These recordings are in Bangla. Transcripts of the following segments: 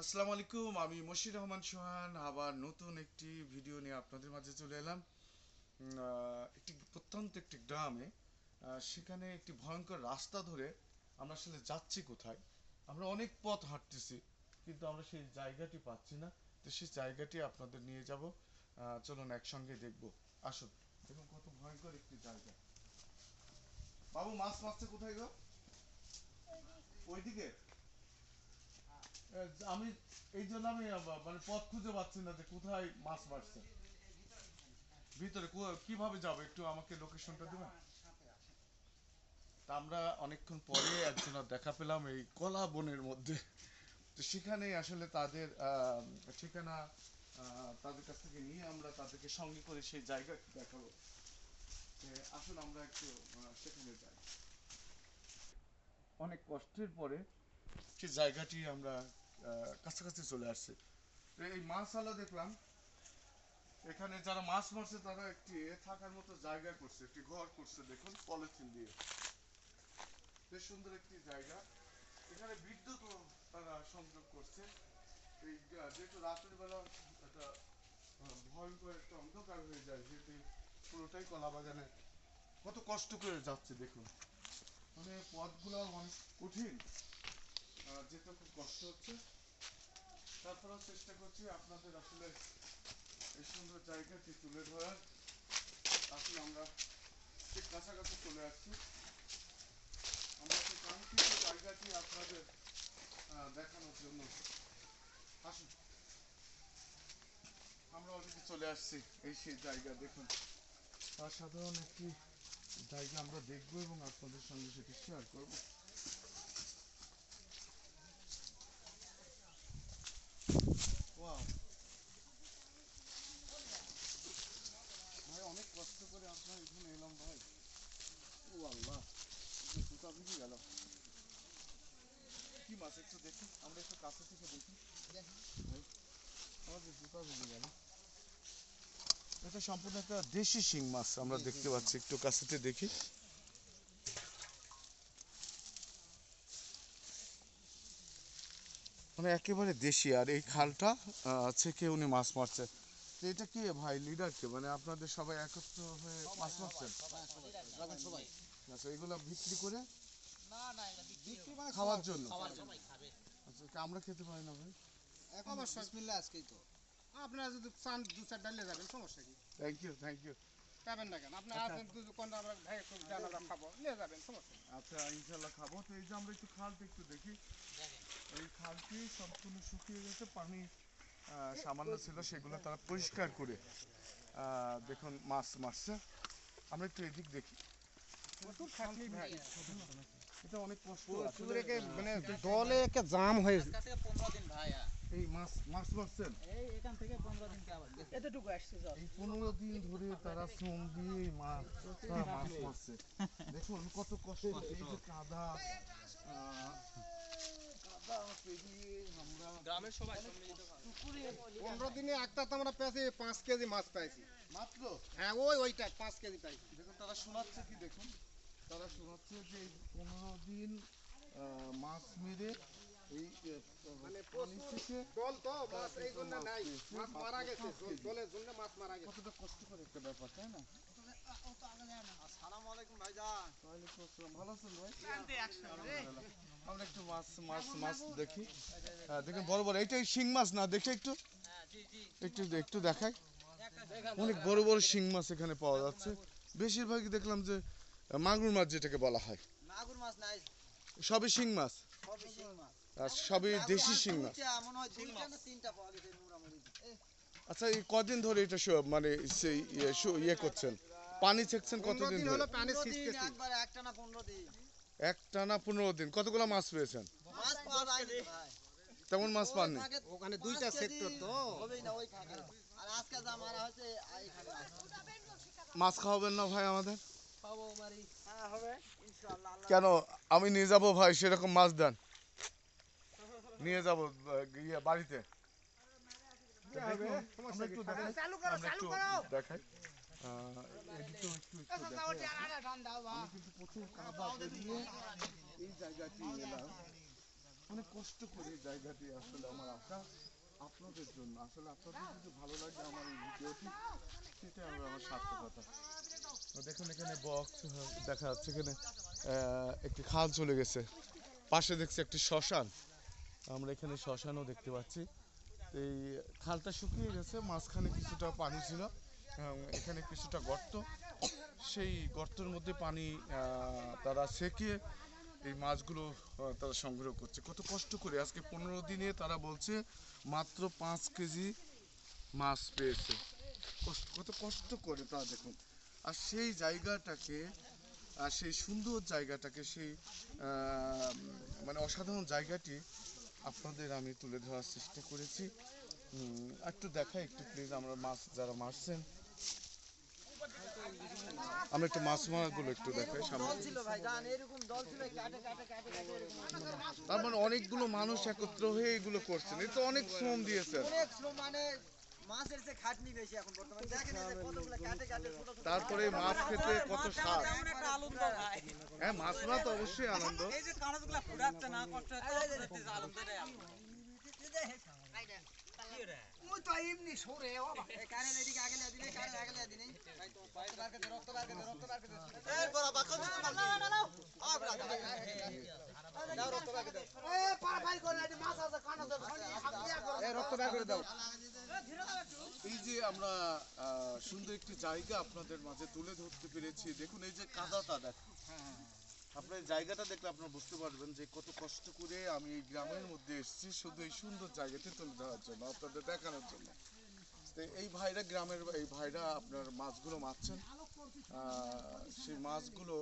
আসসালামু আলাইকুম আমি মশির রহমান সোহান আবার নতুন একটি ভিডিও নিয়ে আপনাদের মাঝে চলে এলাম। একটি প্রত্যন্ত একটি গ্রামে সেখানে একটি ভয়ঙ্কর রাস্তা ধরে আমরা আসলে যাচ্ছি কোথায়? আমরা অনেক পথ হাঁটতেছি কিন্তু আমরা সেই জায়গাটি পাচ্ছি না। তো সেই জায়গাটি আপনাদের নিয়ে যাব। আহ, চলুন একসঙ্গে দেখব। আসুন। দেখুন কত ভয়ঙ্কর একটি জায়গা। বাবু মাছ মারছে কোথায় গো? ওইদিকে? আমি এই জন্য আমি মানে পথ খুঁজে পাচ্ছি না যে কোথায় মাছ মারছে। ভিতরে কীভাবে যাব? একটু আমাকে লোকেশনটা দেবেন? তা আমরা অনেকক্ষণ পরে একজনের দেখা পেলাম এই কলা বনের মধ্যে। তো সেখানে আসলে তাদের ঠিকানা তাদের কাছ থেকে নিয়ে আমরা তাদেরকে সঙ্গে করে সেই জায়গা দেখাবো। যে আসুন আমরা একটু সেখানে যাই। অনেক কষ্টের পরে সেই জায়গাটি আমরা কাছাকাছি চলে আসছে। এই মাছওয়ালা দেখলাম, এখানে যারা মাছ মারছে তারা একটি থাকার মতো জায়গা করছে, একটি ঘর করছে, দেখুন, পলিথিন দিয়ে। বেশ সুন্দর একটি জায়গা। এখানে বিদ্যুৎ তারা সংযোগ করছে। এই যেহেতু রাতের বেলা একটা ভয়ঙ্কর একটা অন্ধকার হয়ে যায়, যেহেতু পুরোটাই কলা বাগানে কত কষ্ট করে যাচ্ছে, দেখুন। মানে পথগুলো অনেক কঠিন। যেতে খুব কষ্ট হচ্ছে, তারপরেও চেষ্টা করছি আপনাদের আসলে এই সুন্দর জায়গাটি তুলে ধরার। আসলে আমরা ঠিক কাছাকাছি চলে আসছি। আমরা সেই কাঙ্ক্ষিত জায়গাটি আপনাদের দেখানোর জন্য আসুন। আমরা অলরেডি চলে আসছি, এই সেই জায়গা দেখুন। অসাধারণ একটি জায়গা আমরা দেখব এবং আপনাদের সঙ্গে সেটি শেয়ার করব। ওয়াও ভাই অনেক কষ্ট করে আপনার এখানে এলাম ভাই ও আল্লাহ জুতা ভিজে গেল কি মাছ একটু দেখি আমরা একটু কাছে থেকে দেখি ভাই, আমার যে জুতা ভিজে গেল এটা সম্পূর্ণ একটা দেশি শিং মাছ আমরা দেখতে পাচ্ছি একটু কাছেতে দেখি। মানে একেবারে দেশি আর এই খালটা থেকে উনি মাছ মারছে তো এটা কি ভাই লিডার কে? মানে আপনাদের সবাই একত্র হয়ে মাছ মারছেন? আচ্ছা এগুলো বিক্রি করে? না না বিক্রি মানে খাওয়ার জন্য? খাবে আচ্ছা আমরা খেতে পারি না ভাই। এখন বিসমিল্লাহ আজকেই তো আপনারা যদি চান দু চার ডালে যাবেন সমস্যা কি? থ্যাংক ইউ থ্যাংক ইউ যাবেন না কেন? আপনার আচ্ছা। আছেন দুটো কোনটা আমরা ভাই ডাল আমরা খাব নিয়ে যাবেন সমস্যা আচ্ছা ইনশাল্লাহ খাব। তো এই যে আমরা একটু খালটা একটু দেখি। এই খালটি সম্পূর্ণ শুকিয়ে গেছে পানি সামান্য ছিল সেগুলো তারা পরিষ্কার করে দেখুন মাছ মারছে। আমরা একটু এদিক দেখি। এটা অনেক কষ্ট। মানে দলে একে জাম। এই মাছ মাছ মারছেন? পনেরো দিন কে আবার গেছে। এতটুকু আসছে এই পনেরো দিন ধরে তারা শ্রম দিয়ে মাছ মাছ মারছে। দেখুন কত কষ্ট। এই যে কাদা গ্রামের সবাই সম্মিলিত পনেরো দিনে একটা তো আমরা পেয়েছি পাঁচ কেজি মাছ পাইছি। মাত্র? হ্যাঁ ওই ওইটা পাঁচ কেজি পাইছি। দেখুন তারা শোনাচ্ছে কি দেখুন? তারা শোনাচ্ছে যে পনেরো দিন মাছ মেরে এই মানে দল তো মাছ এই জন্য মাছ নাই। মাছ মারা গেছে। দলের জন্য মাছ মারা গেছে। কতটা কষ্টকর একটা ব্যাপার তাই না? আসসালামু আলাইকুম ভাইজান। ওয়ালাইকুম আসসালাম। ভালো আছেন ভাই? আলহামদুলিল্লাহ। আমরা একটু মাছ মাছ মাছ দেখি। দেখুন বড় বড়। এইটা শিং মাছ না? দেখে একটু? জি জি একটু একটু দেখাই। অনেক বড় বড় শিং মাছ এখানে পাওয়া যাচ্ছে। বেশিরভাগই দেখলাম যে মাগুর মাছ যেটাকে বলা হয়। মাগুর মাছ নাই। সবই শিং মাছ? সবই আর সবই দেশি শিং মাছ? আচ্ছা এই কদিন ধরে এটা মানে সেই ইয়ে ইয়ে করছেন? পানি ছেকছেন কতদিন দিন ধরে? হলো পানি পনেরো একবার একটা না পনেরো দিন। এক টানা পনেরো দিন। কতগুলো মাছ পেয়েছেন? মাছ পাওয়া যায়নি তেমন মাছ পাননি? ওখানে দুইটা সেক্টর তো। হবেই না ওই থাকে আর আজকে যা মারা হয়েছে এইখানে মাছ খাওয়াবেন না ভাই আমাদের? পাবো মারি। হ্যাঁ হবে। ইনশাআল্লাহ কেন? আমি নিয়ে যাব ভাই সেরকম মাছ দেন। নিয়ে যাব ইয়ে বাড়িতে। দেখুন, আমরা একটু দেখাই। অনেক কষ্ট করে জায়গাটি আসলে আমার আসা আপনাদের জন্য আসলে আপনাদের ভালো লাগে আমার এই ভিডিওটি সেটা হবে আমার সার্থকতা দেখুন এখানে বক্স দেখা যাচ্ছে এখানে একটি খাল চলে গেছে পাশে দেখছি একটি শ্মশান আমরা এখানে শ্মশানও দেখতে পাচ্ছি এই, খালটা শুকিয়ে গেছে, মাঝখানে কিছুটা পানি ছিল। এখানে কিছুটা গর্ত। সেই গর্তের মধ্যে পানি তারা সেকে এই মাছগুলো তারা সংগ্রহ করছে। কত কষ্ট করে। আজকে পনেরো দিনে তারা বলছে মাত্র পাঁচ কেজি মাছ পেয়েছে। কষ্ট, কত কষ্ট করে তা দেখুন। আর সেই জায়গাটাকে, আর সেই সুন্দর জায়গাটাকে, সেই মানে অসাধারণ জায়গাটি আপনাদের আমি তুলে ধরার চেষ্টা করেছি। একটু দেখাই একটু প্লিজ আমরা মাছ, যারা মারছেন। আমরা একটু মাছ মারাগুলো একটু দেখাই সামনে দল ছিল ভাই জান এরকম দল ছিল কাটে কাটে কাটে কাটে এরকম। তার মানে অনেকগুলো মানুষ একত্র হয়ে এগুলো করছেন এটা অনেক শ্রম দিয়েছেন অনেক শ্রম মানে মাছের যে খাটনি বেশি এখন বর্তমানে দেখেন এই যে কতগুলো কাটে কাটে ছোট ছোট তারপরে মাছ খেতে কত স্বাদ একটা আনন্দ ভাই হ্যাঁ মাছ মারা তো অবশ্যই আনন্দ না কষ্ট তো এই কারেন্ট এদিকে আগে লিয়ে দিলে কারেন্ট আগে লিয়ে দিনি ভাই তো রক্ত বার করে রক্ত বার করে রক্ত বার করে এই বড় বাক্য দিতে পারবি না না আ বড় দাও রক্ত বার করে দাও। এই পার ভাই করে না মাছ আছে কান আছে এই রক্ত বার করে দাও। এই যে আমরা আহ, সুন্দর একটি জায়গা আপনাদের মাঝে তুলে ধরতে পেরেছি দেখুন এই যে কাদাটা দেখুন। আপনার জায়গাটা দেখলে আপনারা বুঝতে পারবেন যে কত কষ্ট করে আমি এই গ্রামের মধ্যে এসেছি শুধু এই সুন্দর জায়গাটি তুলে ধরার জন্য আপনাদের দেখানোর জন্য। তো এই ভাইরা গ্রামের এই ভাইরা আপনার মাছগুলো মারছেন। সেই মাছগুলো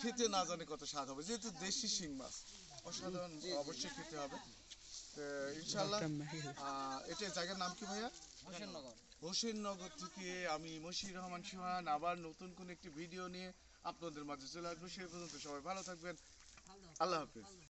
খেতে না জানে কত স্বাদ হবে যেহেতু দেশি শিং মাছ অসাধারণ অবশ্যই খেতে হবে। তো ইনশাল্লাহ আহ, এটা জায়গার নাম কি ভাইয়া? হোসেননগর। হোসেননগর থেকে আমি মশির রহমান সোহান আবার নতুন কোন একটি ভিডিও নিয়ে আপনাদের মাঝে চলে আসব। সেই পর্যন্ত সবাই ভালো থাকবেন। আল্লাহ হাফিজ।